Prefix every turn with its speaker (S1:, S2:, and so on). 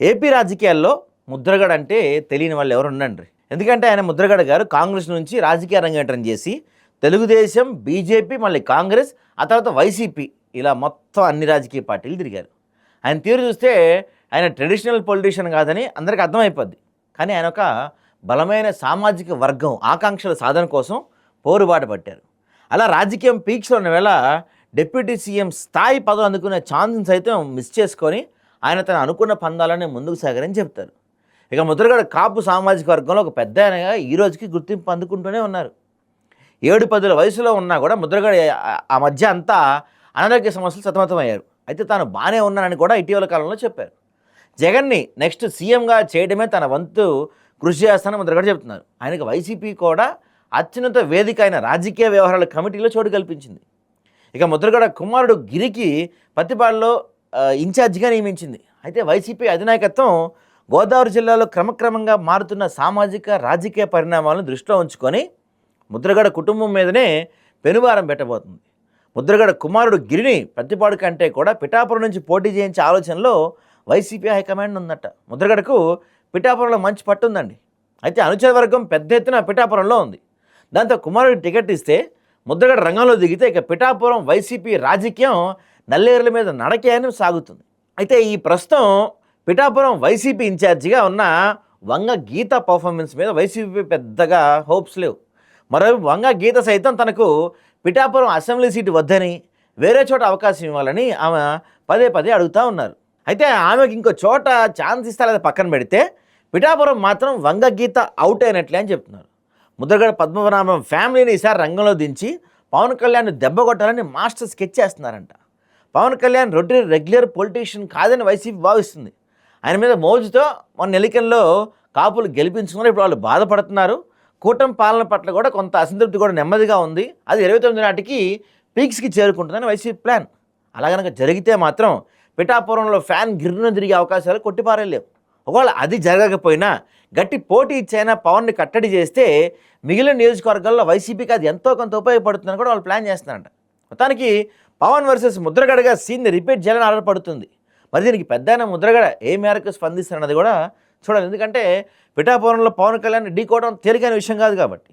S1: AP రాజకీయాల్లో ముద్రగడ అంటే తెలియని వాళ్ళు ఎవరు ఉండండి. ఎందుకంటే ఆయన ముద్రగడ గారు కాంగ్రెస్ నుంచి రాజకీయ రంగేటం చేసి తెలుగుదేశం బీజేపీ మళ్ళీ కాంగ్రెస్ ఆ తర్వాత వైసీపీ ఇలా మొత్తం అన్ని రాజకీయ పార్టీలు తిరిగారు. ఆయన తీరు చూస్తే ఆయన ట్రెడిషనల్ పొలిటీషియన్ కాదని అందరికీ అర్థమైపోద్ది. కానీ ఆయన ఒక బలమైన సామాజిక వర్గం ఆకాంక్షల సాధన కోసం పోరుబాటు పట్టారు. అలా రాజకీయం పీక్స్లో ఉన్న వేళ డిప్యూటీ సీఎం స్థాయి పదవి అందుకునే ఛాన్స్ని సైతం మిస్ చేసుకొని ఆయన తను అనుకున్న పందాలనే ముందుకు సాగారని చెప్తారు. ఇక ముద్రగడ కాపు సామాజిక వర్గంలో ఒక పెద్ద ఆయనగా ఈ రోజుకి గుర్తింపు అందుకుంటూనే ఉన్నారు. ఏడు పదుల వయసులో ఉన్నా కూడా ముద్రగడ ఆ- మధ్య అంతా అనారోగ్య సమస్యలు సతమతమయ్యారు. అయితే తాను బాగానే ఉన్నానని కూడా ఇటీవల కాలంలో చెప్పారు. జగన్ని నెక్స్ట్ సీఎంగా చేయడమే తన వంతు కృషి చేస్తానని ముద్రగడ చెప్తున్నారు. ఆయనకు వైసీపీ కూడా అత్యున్నత వేదిక అయిన రాజకీయ వ్యవహారాల కమిటీలో చోటు కల్పించింది. ఇక ముద్రగడ కుమారుడు గిరికి పత్తిపాడులో ఇన్ఛార్జిగా నియమించింది. అయితే వైసీపీ అధినాయకత్వం గోదావరి జిల్లాలో క్రమక్రమంగా మారుతున్న సామాజిక రాజకీయ పరిణామాలను దృష్టిలో ఉంచుకొని ముద్రగడ కుటుంబం మీదనే పెనుభారం పెట్టబోతుంది. ముద్రగడ కుమారుడు గిరిని ప్రతిపాడు కంటే కూడా పిఠాపురం నుంచి పోటీ చేయించే ఆలోచనలో వైసీపీ హైకమాండ్ ఉందట. ముద్రగడకు పిఠాపురంలో మంచి పట్టు ఉందండి. అయితే అనుచర వర్గం పెద్ద ఎత్తున పిఠాపురంలో ఉంది. దాంతో కుమారుడు టికెట్ ఇస్తే ముద్రగడ రంగంలో దిగితే ఇక పిఠాపురం వైసీపీ రాజకీయం నల్లేరుల మీద నడకే సాగుతుంది. అయితే ఈ ప్రస్తుతం పిఠాపురం వైసీపీ ఇన్ఛార్జిగా ఉన్న వంగ గీత పర్ఫార్మెన్స్ మీద వైసీపీ పెద్దగా హోప్స్ లేవు. మరో వంగ గీత సైతం తనకు పిఠాపురం అసెంబ్లీ సీటు వద్దని వేరే చోట అవకాశం ఇవ్వాలని ఆమె పదే పదే అడుగుతూ ఉన్నారు. అయితే ఆమెకి ఇంకో చోట ఛాన్స్ ఇస్తా లేదా పక్కన పెడితే పిఠాపురం మాత్రం వంగ గీత అవుట్ అయినట్లే అని చెప్తున్నారు. ముద్రగడ పద్మనాభం ఫ్యామిలీని ఈసారి రంగంలో దించి పవన్ కళ్యాణ్ దెబ్బ కొట్టాలని మాస్టర్ స్కెచ్ చేస్తున్నారంట. పవన్ కళ్యాణ్ రొట్టి రెగ్యులర్ పొలిటీషియన్ కాదని వైసీపీ భావిస్తుంది. ఆయన మీద మోజుతో మొన్న ఎన్నికల్లో కాపులు గెలిపించుకుని ఇప్పుడు వాళ్ళు బాధపడుతున్నారు. కూటమి పాలన పట్ల కూడా కొంత అసంతృప్తి కూడా నెమ్మదిగా ఉంది. అది ఇరవై తొమ్మిది నాటికి పీక్స్కి చేరుకుంటుందని వైసీపీ ప్లాన్. అలా కనుక జరిగితే మాత్రం పిఠాపురంలో ఫ్యాన్ గిర్రున తిరిగే అవకాశాలు కొట్టిపారేలేవు ఒకవేళ అది జరగకపోయినా గట్టి పోటీ ఇచ్చైనా పవన్ని కట్టడి చేస్తే మిగిలిన నియోజకవర్గాల్లో వైసీపీకి అది ఎంతో కొంత ఉపయోగపడుతుందని కూడా వాళ్ళు ప్లాన్ చేస్తున్నారంట. మొత్తానికి పవన్ వర్సెస్ ముద్రగడగా సీన్ రిపీట్ చేయాలని ఆధారపడుతుంది మరి దీనికి పెద్ద ముద్రగడ ఏ మేరకు స్పందిస్తున్నది కూడా చూడాలి. ఎందుకంటే పిఠాపురంలో పవన్ కళ్యాణ్ ఢీకోవడం తేలికైన విషయం కాదు కాబట్టి.